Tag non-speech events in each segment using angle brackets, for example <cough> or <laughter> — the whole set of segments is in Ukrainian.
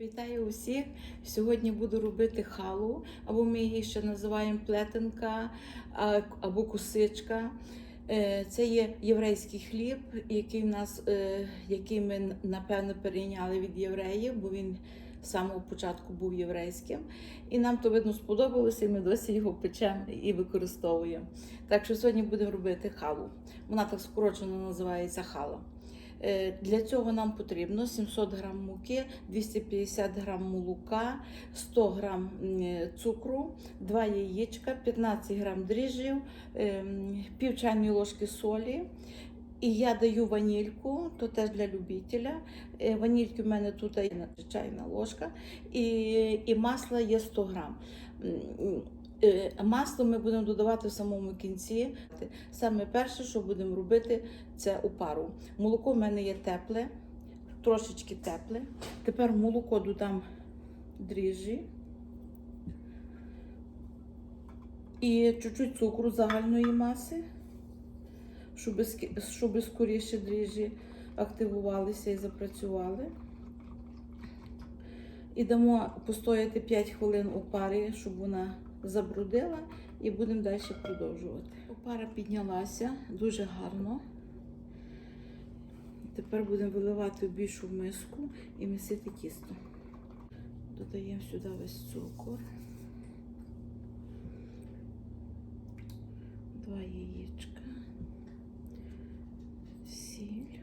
Вітаю усіх! Сьогодні буду робити халу, або ми її ще називаємо плетенка або косичка. Е, Це є єврейський хліб, який, в нас, е, який ми напевно перейняли від євреїв, бо він з самого початку був єврейським. І нам то видно сподобалося, і ми досі його печемо і використовуємо. Так що сьогодні будемо робити халу. Вона так скорочено називається хала. Е, Для цього нам потрібно 700 г муки, 250 г молока, 100 г цукру, 2 яєчка, 15 г дріжджів, ем, пів чайної ложки солі. І я даю ванільку, то теж для любителя. Е, Ванільки в мене тут є чайна ложка, і, і масла є 100 грам. Е, Масло ми будемо додавати в самому кінці. Саме перше, що будемо робити, це опару. Молоко в мене є тепле, трошечки тепле. Тепер молоко додам дріжджі і чуть-чуть цукру загальної маси, щоб, щоб скоріше дріжджі активувалися і запрацювали. І дамо постояти 5 хвилин у парі, щоб вона забрудила, і будемо далі продовжувати. Опара піднялася дуже гарно. Тепер будемо виливати в більшу миску і місити тісто. Додаємо сюди весь цукор, два яєчка, сіль,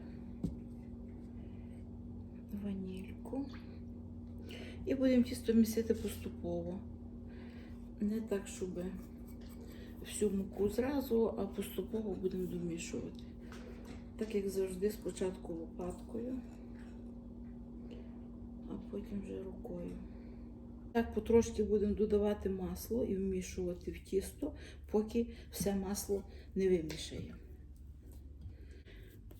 ванільку. І будемо тісто місити поступово. Не так, щоб всю муку зразу, а поступово будемо домішувати. Так як завжди, спочатку лопаткою, а потім вже рукою. Так потрошки будемо додавати масло і вмішувати в тісто, поки все масло не вимішає.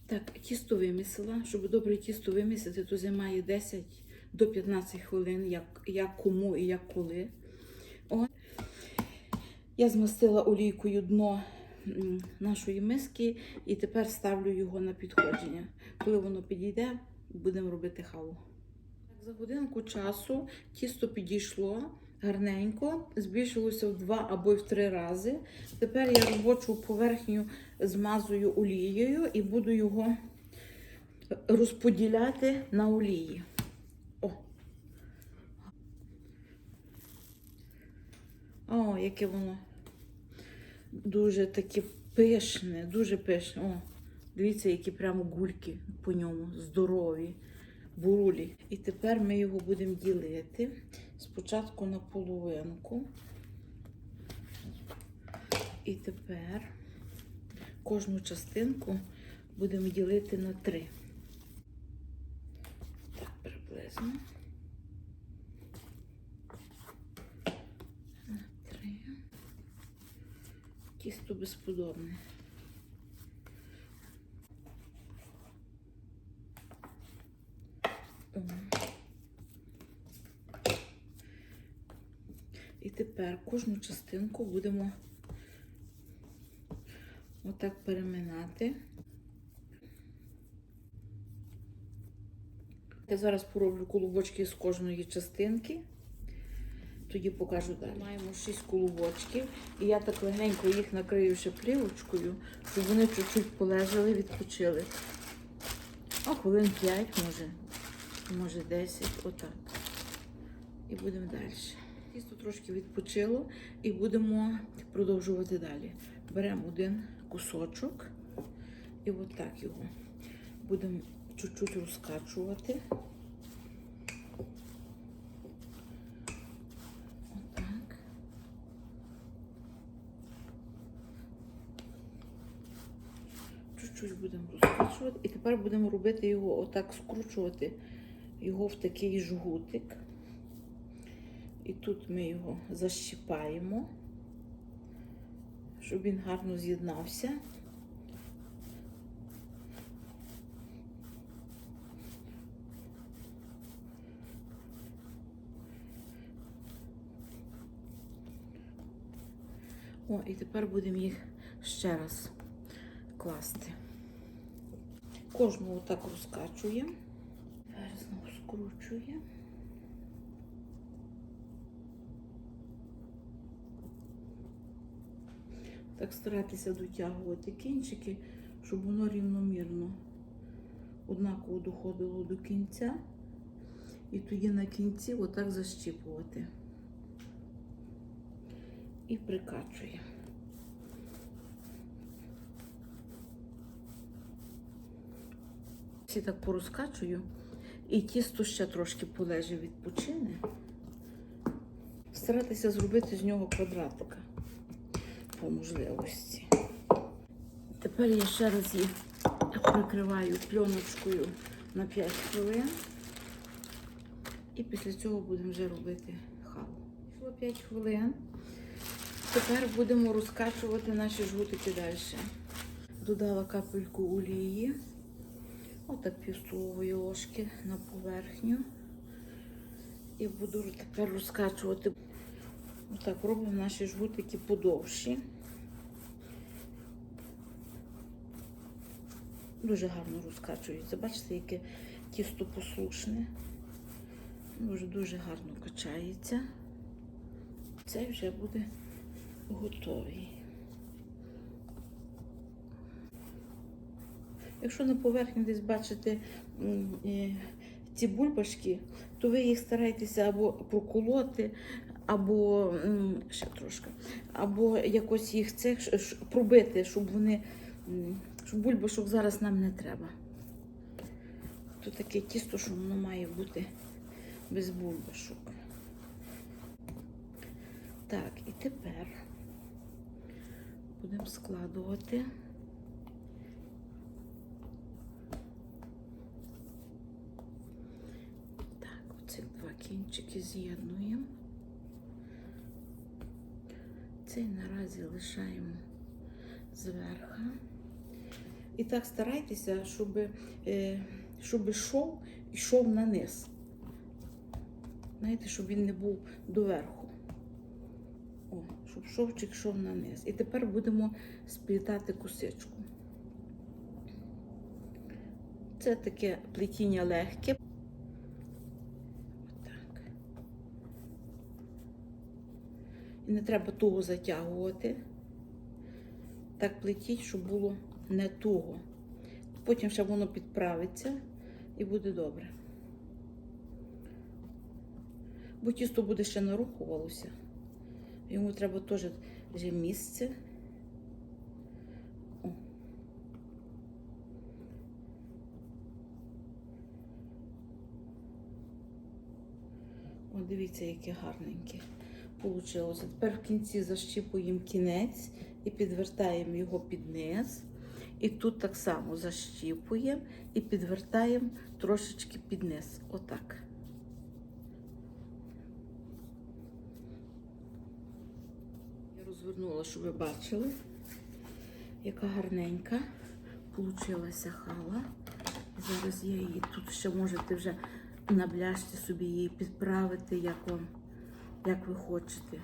Так, тісто вимісила. Щоб добре тісто вимісити, то займає 10 до 15 хвилин, як, як кому і як коли. О. Я змастила олійкою дно нашої миски і тепер ставлю його на підходження. Коли воно підійде, будемо робити халу. За годинку часу тісто підійшло гарненько, збільшилося в два або в три рази. Тепер я робочу поверхню змазую олією і буду його розподіляти на олії. О, О, яке воно дуже таке пишне, дуже пишне. О, дивіться, які прямо гульки по ньому, здорові, бурулі. І тепер ми його будемо ділити спочатку на половинку. І тепер кожну частинку будемо ділити на три. Так, приблизно. На три. Тісто безподобне. І тепер кожну частинку будемо отак переминати. Я зараз пороблю колобочки з кожної частинки. Тоді покажу далі. Маємо 6 колобочків, і я так легенько їх накрию ще плівочкою, щоб вони чуть-чуть полежали, відпочили. А хвилин 5, може, може 10, отак. І будемо далі. Тісто трошки відпочило і будемо продовжувати далі. Беремо один кусочок і отак його будемо чуть-чуть розкачувати. Отак. Чуть-чуть будемо розкачувати. І тепер будемо робити його отак, скручувати його в такий жгутик. І тут ми його защіпаємо, щоб він гарно з'єднався. О, і тепер будемо їх ще раз класти. Кожну отак розкачує. Зараз знову скручує. Так старатися дотягувати кінчики, щоб воно рівномірно однаково доходило до кінця. І тоді на кінці отак защіпувати. І прикачує. Всі так порозкачую, і тісто ще трошки полежить, відпочине. Старатися зробити з нього квадратика по можливості. Тепер я ще раз їх прикриваю пленочкою на 5 хвилин. І після цього будемо вже робити халу. Пішло 5 хвилин. Тепер будемо розкачувати наші жгутики далі. Додала капельку олії. Отак пів ложки на поверхню. І буду тепер розкачувати. Отак робимо наші жгутики подовші. Дуже гарно розкачується. Бачите, яке тісто послушне. Дуже-дуже гарно качається. Цей вже буде готовий. Якщо на поверхні десь бачите ці бульбашки, то ви їх старайтеся або проколоти, або ще трошки, або якось їх цих пробити, щоб вони, щоб бульбашок зараз нам не треба. То таке тісто, що воно має бути без бульбашок. Так, і тепер будемо складувати. Так, оці два кінчики з'єднуємо. Цей наразі лишаємо зверху. І так старайтеся, щоб, е, щоб шов йшов на низ. Знаєте, щоб він не був доверху. О, щоб шовчик йшов на низ. І тепер будемо сплітати косичку. Це таке плетіння легке. Отак. І не треба туго затягувати. Так плетіть, щоб було не туго. Потім ще воно підправиться і буде добре. Бо тісто буде ще нарухувалося. Йому треба теж вже місце. О. О, дивіться, яке гарненьке вийшло. Тепер в кінці защіпуємо кінець і підвертаємо його під низ. І тут так само защіпуємо і підвертаємо трошечки під низ. Отак. Я розвернула, щоб ви бачили, яка гарненька получилася хала. Зараз я її тут ще можете вже на бляшці собі її підправити, як вам, як ви хочете.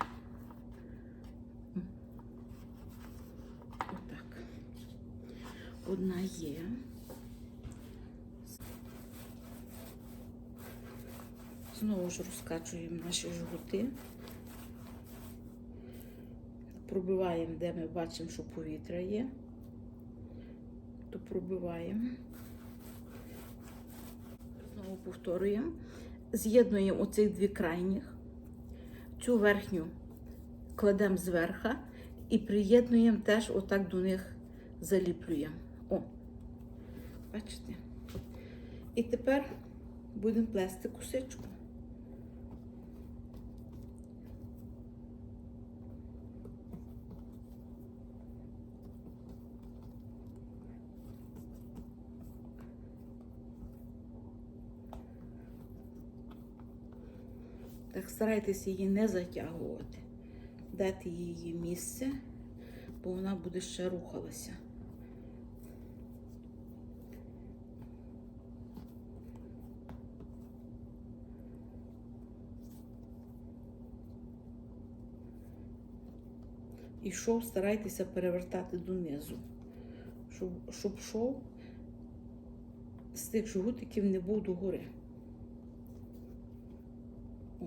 Отак. Одна є. Знову ж розкачуємо наші жгути. Пробиваємо, де ми бачимо, що повітря є, то пробиваємо. Знову повторюємо. З'єднуємо оцих дві крайніх. Цю верхню кладемо зверху і приєднуємо теж отак до них заліплюємо. О, бачите? І тепер будемо плести косичку. Так старайтеся її не затягувати. Дати її місце, бо вона буде ще рухалася. І шов старайтеся перевертати донизу, щоб, щоб шов з тих жгутиків не був догори. О.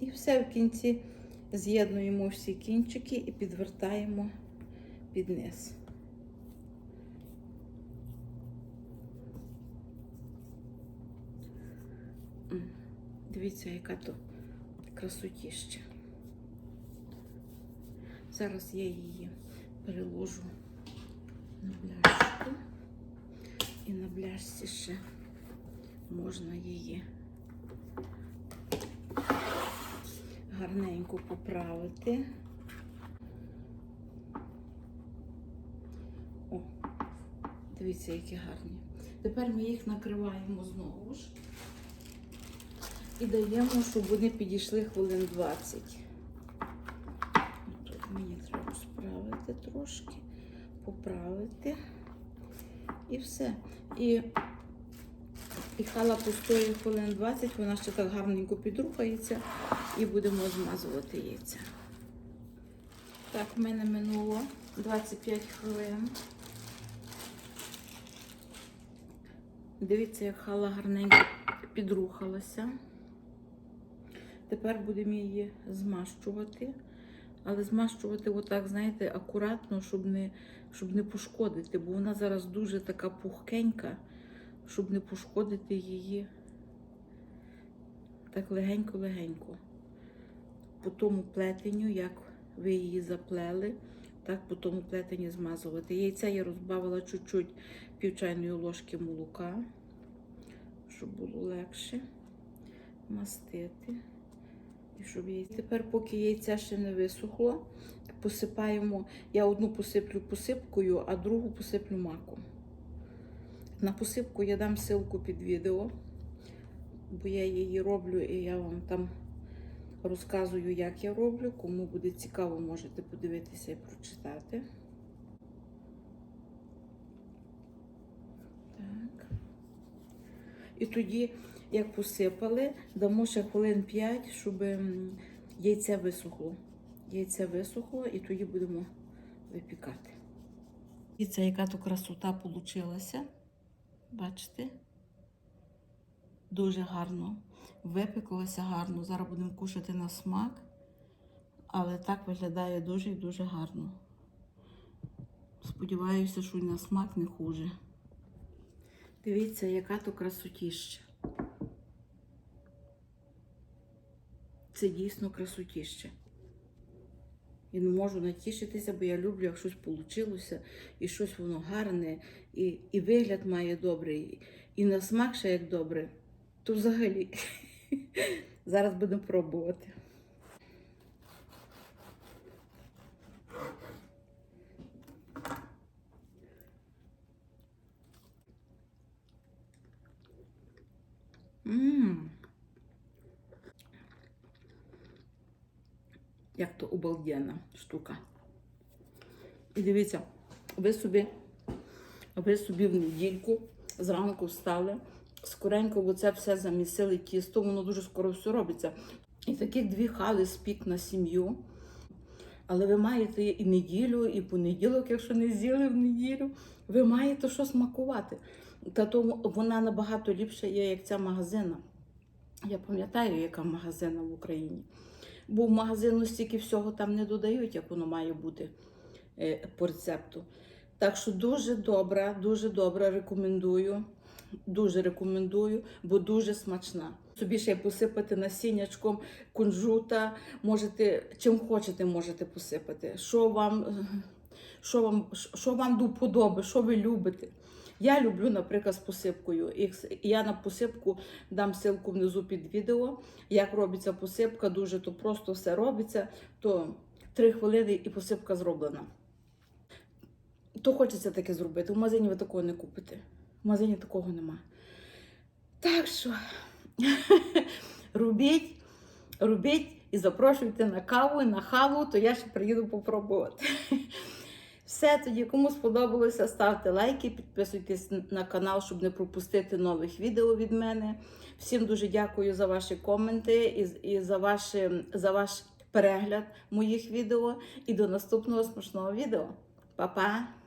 І все в кінці з'єднуємо всі кінчики і підвертаємо під низ. Дивіться, яка то красотіща. Зараз я її переложу на бляшку. І на бляшці ще можна її гарненько поправити. О, дивіться, які гарні. Тепер ми їх накриваємо знову ж і даємо, щоб вони підійшли хвилин 20. Тут мені треба справити трошки, поправити. І все. І, і хала постоїть хвилин 20, вона ще так гарненько підрухається і будемо змазувати яйця. Так, в мене минуло 25 хвилин. Дивіться, як хала гарненько підрухалася. Тепер будемо її змащувати. Але змащувати отак, знаєте, акуратно, щоб не, щоб не пошкодити, бо вона зараз дуже така пухкенька, щоб не пошкодити її так легенько-легенько. По тому плетенню, як ви її заплели, так по тому плетенню змазувати. Яйця я розбавила чуть-чуть пів чайної ложки молока, щоб було легше мастити. І щоб яйця. Тепер, поки яйця ще не висохло, посипаємо. Я одну посиплю посипкою, а другу посиплю маком. На посипку я дам ссылку під відео, бо я її роблю і я вам там розказую, як я роблю. Кому буде цікаво, можете подивитися і прочитати. Так. І тоді як посипали, дамо ще хвилин 5, щоб яйце висохло. Яйце висохло і тоді будемо випікати. І це яка то красота получилася. Бачите? Дуже гарно. Випеклося гарно. Зараз будемо кушати на смак. Але так виглядає дуже і дуже гарно. Сподіваюся, що і на смак не хуже. Дивіться, яка то красотіща. Це дійсно красотіще. І не можу натішитися, бо я люблю, як щось вийшло, і щось воно гарне, і, і вигляд має добрий, і на смак ще як добре. То взагалі <laughs> зараз будемо пробувати. Ммм. Як то обалденна штука. І дивіться, ви собі, ви собі в недільку зранку встали, скоренько в оце все замісили тісто, воно дуже скоро все робиться. І таких дві хали спік на сім'ю. Але ви маєте і неділю, і понеділок, якщо не з'їли в неділю, ви маєте що смакувати. Та тому вона набагато ліпша є, як ця магазина. Я пам'ятаю, яка магазина в Україні. Бо в магазину стільки всього там не додають, як воно має бути е, по рецепту. Так що дуже добра, дуже добра, рекомендую. Дуже рекомендую, бо дуже смачна. Собі ще посипати насіннячком кунжута, можете, чим хочете, можете посипати. Що вам, е, що вам, що вам до вподоби, що ви любите. Я люблю, наприклад, з посипкою. Я на посипку дам ссылку внизу під відео. Як робиться посипка, дуже то просто все робиться, то 3 хвилини і посипка зроблена. То хочеться таке зробити. В магазині ви такого не купите. В магазині такого нема. Так що <laughs> робіть, робіть і запрошуйте на каву, і на халу, то я ще приїду попробувати. <laughs> Все тоді, кому сподобалося, ставте лайки, підписуйтесь на канал, щоб не пропустити нових відео від мене. Всім дуже дякую за ваші коменти і, і за, ваші, за ваш перегляд моїх відео. І до наступного смачного відео. Па-па!